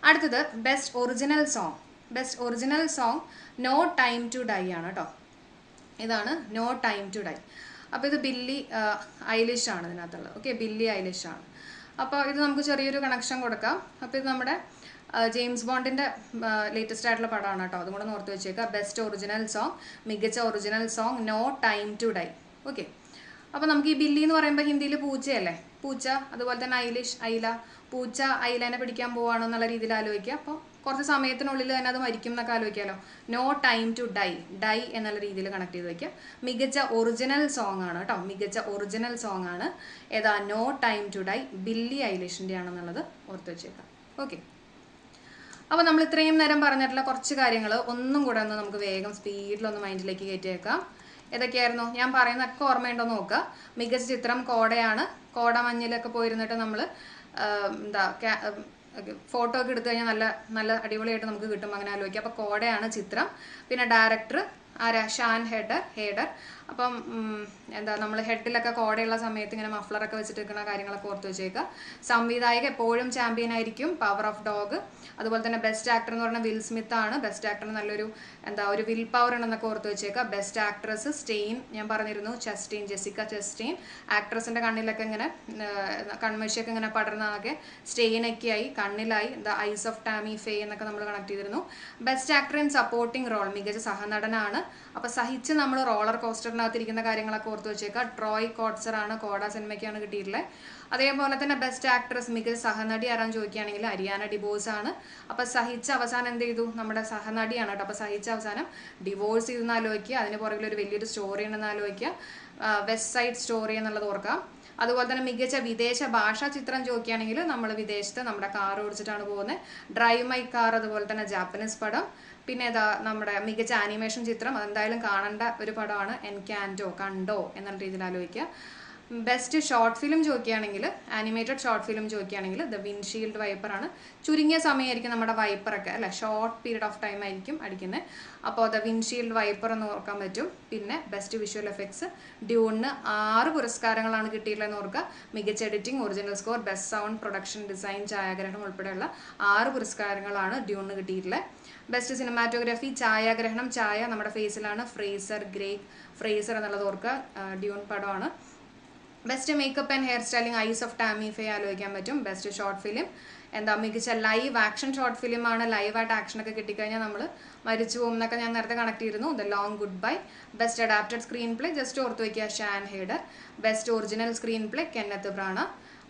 അടുത്തത് best original song best original song no time to die ആണ് കേട്ടോ ഇതാണ് നോ ടൈം ടു ഡൈ അപ്പോൾ ഇത് ബില്ലി ഐലിഷ് ആണ് ഇതിനകത്തുള്ളത്. ഓക്കെ ബില്ലി ഐലിഷ് ആണ്. അപ്പോൾ ഇത് നമുക്ക് ചെറിയൊരു കണക്ഷൻ കൊടുക്കാം. അപ്പോൾ ഇത് നമ്മുടെ ജെയിംസ് ബോണ്ടിന്റെ ലേറ്റസ്റ്റ് ആയിട്ടുള്ള പടമാണ് കേട്ടോ അതും കൂടെ ഓർത്ത് വെച്ചേക്കുക ബെസ്റ്റ് ഒറിജിനൽ സോങ് മികച്ച original song no time to die okay. അപ്പോൾ നമുക്ക് ഈ ബില്ലി എന്ന് പറയുമ്പോൾ ഹിന്ദിയിൽ പൂച്ചയല്ലേ പൂച്ച അതുപോലെ തന്നെ ഐലിഷ് ഐല. പൂച്ച ഐലനെ പിടിക്കാൻ പോവാണോ എന്നുള്ള രീതിയിൽ ആലോചിക്കുക. അപ്പോൾ കുറച്ച് സമയത്തിനുള്ളിൽ തന്നെ അത് മരിക്കും എന്നൊക്കെ ആലോചിക്കാമല്ലോ no time to die die എന്നുള്ള രീതിയിൽ കണക്ട് ചെയ്ത് വയ്ക്കുക മികച്ച ഒറിജിനൽ സോങ് ആണ് കേട്ടോ. മികച്ച ഒറിജിനൽ സോങ് ആണ്. ഏതാ? No time to die Billie ഐലിഷിന്റെ ആണെന്നുള്ളത് ഓർത്ത് വെച്ചേക്കാം ഓക്കെ അപ്പോൾ നമ്മൾ ഇത്രയും നേരം പറഞ്ഞിട്ടുള്ള കുറച്ച് കാര്യങ്ങൾ ഒന്നും കൂടെ ഒന്ന് നമുക്ക് വേഗം സ്പീഡിലൊന്ന് മൈൻഡിലേക്ക് കയറ്റിയേക്കാം ഏതൊക്കെയായിരുന്നു? ഞാൻ പറയുന്നതൊക്കെ ഓർമ്മയുണ്ടോ നോക്ക നോക്കുക. മികച്ച ചിത്രം കോടയാണ്. കോട മഞ്ഞിലൊക്കെ പോയിരുന്നിട്ട് നമ്മൾ എന്താ ഫോട്ടോ ഒക്കെ എടുത്തു കഴിഞ്ഞാൽ നല്ല നല്ല അടിപൊളിയായിട്ട് നമുക്ക് കിട്ടും. അങ്ങനെ ആലോചിക്കുക. അപ്പോൾ കോടയാണ് ചിത്രം. പിന്നെ ഡയറക്ടർ ആരാ? Sian Heder Heder. അപ്പം എന്താ നമ്മൾ ഹെഡിലൊക്കെ കോടയുള്ള സമയത്ത് ഇങ്ങനെ മഫ്ലറൊക്കെ വെച്ചിട്ട് നിൽക്കുന്ന കാര്യങ്ങളൊക്കെ ഓർത്ത് വെച്ചേക്കുക സംവിധായക എപ്പോഴും ചാമ്പ്യൻ ആയിരിക്കും. പവർ ഓഫ് ഡോഗ് അതുപോലെ തന്നെ ബെസ്റ്റ് ആക്ടർ എന്ന് പറഞ്ഞാൽ വിൽ സ്മിത്ത് ആണ്. ബെസ്റ്റ് ആക്ടർ നല്ലൊരു എന്താ ഒരു വിൽ പവർ ഉണ്ടെന്നൊക്കെ ഓർത്ത് വെച്ചേക്കുക ബെസ്റ്റ് ആക്ട്രസ് സ്റ്റെയിൻ ഞാൻ പറഞ്ഞിരുന്നു. ചെസ്റ്റീൻ ജെസിക്ക ചെസ്റ്റീൻ ആക്ട്രസിന്റെ കണ്ണിലൊക്കെ ഇങ്ങനെ ആ, കൺമഷിയൊക്കെ ഇങ്ങനെ പടർന്നതൊക്കെ സ്റ്റെയിനൊക്കെ ആയി കണ്ണിലായി. The eyes of Tammy Faye എന്നൊക്കെ നമ്മൾ കണക്ട് ചെയ്തിരുന്നു. Best actor in supporting role മികച്ച സഹനടനാണ്. അപ്പൊ സഹിച്ച് നമ്മൾ റോളർ കോസ്റ്ററിനകത്ത് ഇരിക്കുന്ന കാര്യങ്ങളൊക്കെ ഓർത്ത് വെച്ചേക്കുക. ട്രോയ് കോട്സർ ആണ് കോഡ സിനിമയ്ക്കാണ് കിട്ടിയിട്ടുള്ളത്. അതേപോലെ തന്നെ ബെസ്റ്റ് ആക്ട്രസ് മികച്ച സഹനടി ആരാന്ന് ചോദിക്കുകയാണെങ്കിൽ അരിയാന ഡിവോഴ്സ് ആണ്. അപ്പോൾ സഹിച്ച് അവസാനം എന്ത് ചെയ്തു? നമ്മുടെ സഹനടിയാണ് കേട്ടോ. അപ്പോൾ സഹിച്ച് അവസാനം ഡിവോഴ്സ് ചെയ്തെന്ന് ആലോചിക്കുക അതിന് പുറകിൽ ഒരു വലിയൊരു സ്റ്റോറി ഉണ്ടെന്ന് ആലോചിക്കുക. വെസ്റ്റ് സൈഡ് സ്റ്റോറി എന്നുള്ളത് ഓർക്കാം അതുപോലെ തന്നെ മികച്ച വിദേശ ഭാഷാ ചിത്രം ചോദിക്കുകയാണെങ്കിൽ നമ്മൾ വിദേശത്ത് നമ്മുടെ കാർ ഓടിച്ചിട്ടാണ് പോകുന്നത്. ഡ്രൈവ് മൈ കാർ അതുപോലെ തന്നെ ജാപ്പനീസ് പടം. പിന്നെ ഏതാ നമ്മുടെ മികച്ച ആനിമേഷൻ ചിത്രം അതെന്തായാലും കാണേണ്ട ഒരു പടമാണ് എൻകാൻഡോ കണ്ടോ എന്നുള്ള രീതിയിൽ ആലോചിക്കുക. ബെസ്റ്റ് ഷോർട്ട് ഫിലിം ചോദിക്കുകയാണെങ്കിൽ ആനിമേറ്റഡ് ഷോർട്ട് ഫിലിം ചോദിക്കുകയാണെങ്കിൽ ദ വിൻഷീൽഡ് വൈപ്പർ ആണ്. ചുരുങ്ങിയ സമയമായിരിക്കും നമ്മുടെ വൈപ്പറൊക്കെ അല്ലെ? ഷോർട്ട് പീരീഡ് ഓഫ് ടൈം ആയിരിക്കും അടിക്കുന്നത്. അപ്പോൾ ദ വിൻഷീൽഡ് വൈപ്പർ എന്ന് ഓർക്കാൻ പറ്റും. പിന്നെ ബെസ്റ്റ് വിഷ്വൽ എഫക്ട്സ് ഡ്യൂണിന് ആറ് പുരസ്കാരങ്ങളാണ് കിട്ടിയിട്ടുള്ളതെന്ന് ഓർക്കുക. മികച്ച editing original score best sound production design ഛായാഗ്രഹണം ഉൾപ്പെടെയുള്ള ആറ് പുരസ്കാരങ്ങളാണ് ഡ്യൂണിന് കിട്ടിയിട്ടുള്ളത്. ബെസ്റ്റ് സിനിമാറ്റോഗ്രാഫി ഛായാഗ്രഹണം. ഛായ നമ്മുടെ ഫേസിലാണ് ഫ്രേസർ ഗ്രേ ഫ്രേസർ എന്നുള്ളത് ഓർക്കുക. ഡ്യൂൺ പടമാണ്. Best makeup and hair styling eyes of Tammy Faye ആലോചിക്കാൻ പറ്റും. ബെസ്റ്റ് ഷോർട്ട് ഫിലിം എന്താ മികച്ച ലൈവ് ആക്ഷൻ ഷോർട്ട് ഫിലിം ഫിലിമാണ് ലൈവായിട്ട് ആക്ഷനൊക്കെ കിട്ടിക്കഴിഞ്ഞാൽ നമ്മൾ മരിച്ചു പോകും എന്നൊക്കെ ഞാൻ നേരത്തെ കണക്ട് ചെയ്തിരുന്നു. The long goodbye best adapted screenplay just ഓർത്ത് വയ്ക്കുക Sian Heder best original screenplay Kenneth Branagh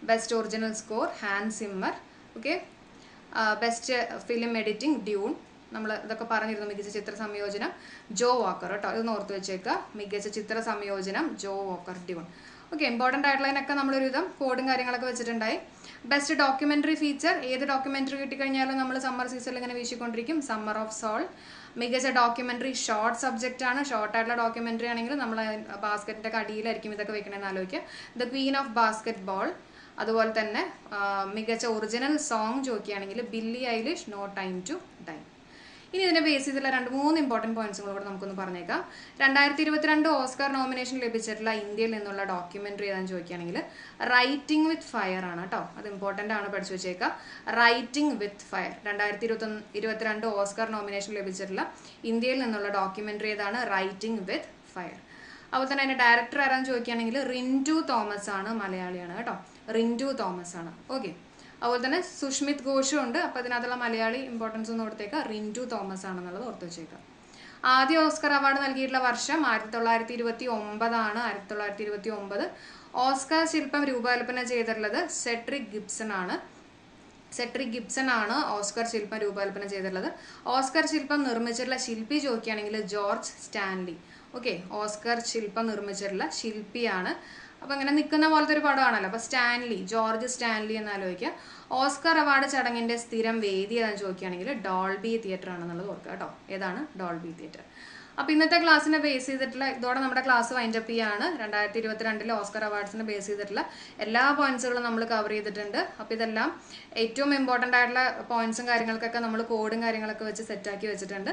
best original score Hans Zimmer okay best film editing Dune നമ്മൾ ഇതൊക്കെ പറഞ്ഞിരുന്നു മികച്ച ചിത്ര സംയോജനം. ജോ വാക്കർ കേട്ടോ. ഇതൊന്ന് ഓർത്ത് വെച്ചേക്കുക. മികച്ച ചിത്ര സംയോജനം Joe Walker Dune okay important ആയിട്ടുള്ളതിനൊക്കെ നമ്മളൊരുവിധം കോഡും കാര്യങ്ങളൊക്കെ വെച്ചിട്ടുണ്ടായി. ബെസ്റ്റ് ഡോക്യുമെന്ററി ഫീച്ചർ ഏത് ഡോക്യുമെന്ററി കിട്ടിക്കഴിഞ്ഞാലും നമ്മൾ സമ്മർ സീസണിൽ ഇങ്ങനെ വീശിക്കൊണ്ടിരിക്കും. സമ്മർ ഓഫ് സോൾ മികച്ച ഡോക്യുമെന്ററി ഷോർട്ട് സബ്ജക്റ്റ് ആണ്. ഷോർട്ട് ആയിട്ടുള്ള ഡോക്യുമെന്ററി ആണെങ്കിൽ നമ്മൾ ബാസ്ക്കറ്റിന്റെ കടിയിലായിരിക്കും ഇതൊക്കെ വെക്കണമെന്ന് ആലോചിക്കുക. The queen of basketball അതുപോലെ തന്നെ മികച്ച ഒറിജിനൽ സോങ് ചോദിക്കുകയാണെങ്കിൽ Billie Eilish no time to die ഇനി ഇതിനെ ബേസ് ചെയ്തിട്ടുള്ള രണ്ട് മൂന്ന് ഇമ്പോർട്ടന്റ് പോയിന്റ്സും കൂടെ നമുക്കൊന്ന് പറഞ്ഞേക്കാം. രണ്ടായിരത്തി ഇരുപത്തിരണ്ട് ഓസ്കാർ നോമിനേഷൻ ലഭിച്ചിട്ടുള്ള ഇന്ത്യയിൽ നിന്നുള്ള ഡോക്യുമെന്ററി ഏതാണെന്ന് ചോദിക്കുകയാണെങ്കിൽ റൈറ്റിംഗ് വിത്ത് ഫയർ ആണ് കേട്ടോ അത് ഇമ്പോർട്ടന്റ് ആണ് പഠിച്ചു വെച്ചേക്കാം റൈറ്റിംഗ് വിത്ത് ഫയർ രണ്ടായിരത്തി ഇരുപത്തി ഇരുപത്തിരണ്ട് ഓസ്കാർ നോമിനേഷൻ ലഭിച്ചിട്ടുള്ള ഇന്ത്യയിൽ നിന്നുള്ള ഡോക്യുമെന്ററി ഏതാണ്? റൈറ്റിംഗ് വിത്ത് ഫയർ അതുപോലെ തന്നെ അതിന്റെ ഡയറക്ടർ ആരാന്ന് ചോദിക്കുകയാണെങ്കിൽ റിന്റു തോമസ് ആണ് മലയാളിയാണ് കേട്ടോ. റിന്റു തോമസ് ആണ്. ഓക്കെ അതുപോലെ തന്നെ സുഷ്മിത് ഘോഷും ഉണ്ട്. അപ്പോൾ അതിനകത്തുള്ള മലയാളി ഇമ്പോർട്ടൻസ് ഒന്നും കൊടുത്തേക്കുക റിന്റു തോമസ് ആണെന്നുള്ളത് ഓർത്ത് വെച്ചേക്കാം. ആദ്യ ഓസ്കർ അവാർഡ് നൽകിയിട്ടുള്ള വർഷം ആയിരത്തി തൊള്ളായിരത്തി ഇരുപത്തി ഒമ്പതാണ് ആയിരത്തി തൊള്ളായിരത്തി ഇരുപത്തി ഒമ്പത് ഓസ്കാർ ശില്പം രൂപകൽപ്പന ചെയ്തിട്ടുള്ളത് സെട്രിക് ഗിബ്സൺ ആണ്. സെട്രിക് ഗിബ്സൺ ആണ് ഓസ്കർ ശില്പം രൂപകൽപ്പന ചെയ്തിട്ടുള്ളത്. ഓസ്കർ ശില്പം നിർമ്മിച്ചിട്ടുള്ള ശില്പി ചോദിക്കുകയാണെങ്കിൽ ജോർജ് സ്റ്റാൻലി. ഓക്കെ ഓസ്കർ ശില്പം നിർമ്മിച്ചിട്ടുള്ള ശില്പിയാണ്. അപ്പൊ അങ്ങനെ നിൽക്കുന്ന പോലത്തെ ഒരു പടമാണല്ലോ. അപ്പോൾ സ്റ്റാൻലി ജോർജ് സ്റ്റാൻലി എന്ന് ആലോചിക്കുക ഓസ്കർ അവാർഡ് ചടങ്ങിന്റെ സ്ഥിരം വേദി ഏതാണെന്ന് ചോദിക്കുകയാണെങ്കിൽ ഡോൾബി തിയേറ്റർ ആണെന്നുള്ളത് ഓർക്കുക കേട്ടോ. ഏതാണ്? Dolby theatre. അപ്പോൾ ഇന്നത്തെ ക്ലാസ്സിനെ ബേസ് ചെയ്തിട്ടുള്ള ഇതോടെ നമ്മുടെ ക്ലാസ് വൈൻഡ് അപ്പ് ചെയ്യാണ്. രണ്ടായിരത്തി ഇരുപത്തിരണ്ടിലെ ഓസ്കർ അവാർഡ്സിനെ ബേസ് ചെയ്തിട്ടുള്ള എല്ലാ പോയിന്റ്സുകളും നമ്മൾ കവർ ചെയ്തിട്ടുണ്ട്. അപ്പോൾ ഇതെല്ലാം ഏറ്റവും ഇമ്പോർട്ടന്റ് ആയിട്ടുള്ള പോയിന്റ്സും കാര്യങ്ങൾക്കൊക്കെ നമ്മൾ കോഡും കാര്യങ്ങളൊക്കെ വെച്ച് സെറ്റാക്കി വെച്ചിട്ടുണ്ട്.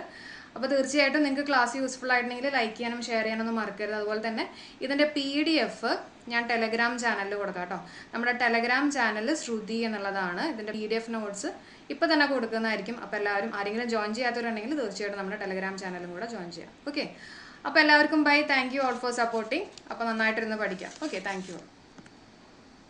അപ്പോൾ തീർച്ചയായിട്ടും നിങ്ങൾക്ക് ക്ലാസ് യൂസ്ഫുൾ ആയിട്ടുണ്ടെങ്കിൽ ലൈക്ക് ചെയ്യാനും ഷെയർ ചെയ്യാനൊന്നും മറക്കരുത്. അതുപോലെ തന്നെ ഇതിന്റെ പി ഡി എഫ് ഞാൻ ടെലഗ്രാം ചാനലിൽ കൊടുക്കാം കേട്ടോ. നമ്മുടെ ടെലഗ്രാം ചാനൽ ശ്രുതി എന്നുള്ളതാണ് ഇതിന്റെ പി ഡി എഫ് നോട്ട്സ് ഇപ്പോൾ തന്നെ കൊടുക്കുന്നതായിരിക്കും. അപ്പോൾ എല്ലാവരും ആരെങ്കിലും ജോയിൻ ചെയ്യാത്തവരുണ്ടെങ്കിൽ തീർച്ചയായിട്ടും നമ്മുടെ ടെലഗ്രാം ചാനലും കൂടെ ജോയിൻ ചെയ്യാം. ഓക്കെ അപ്പോൾ എല്ലാവർക്കും bye thank you all for supporting അപ്പോൾ നന്നായിട്ടിരുന്ന് പഠിക്കാം. Okay thank you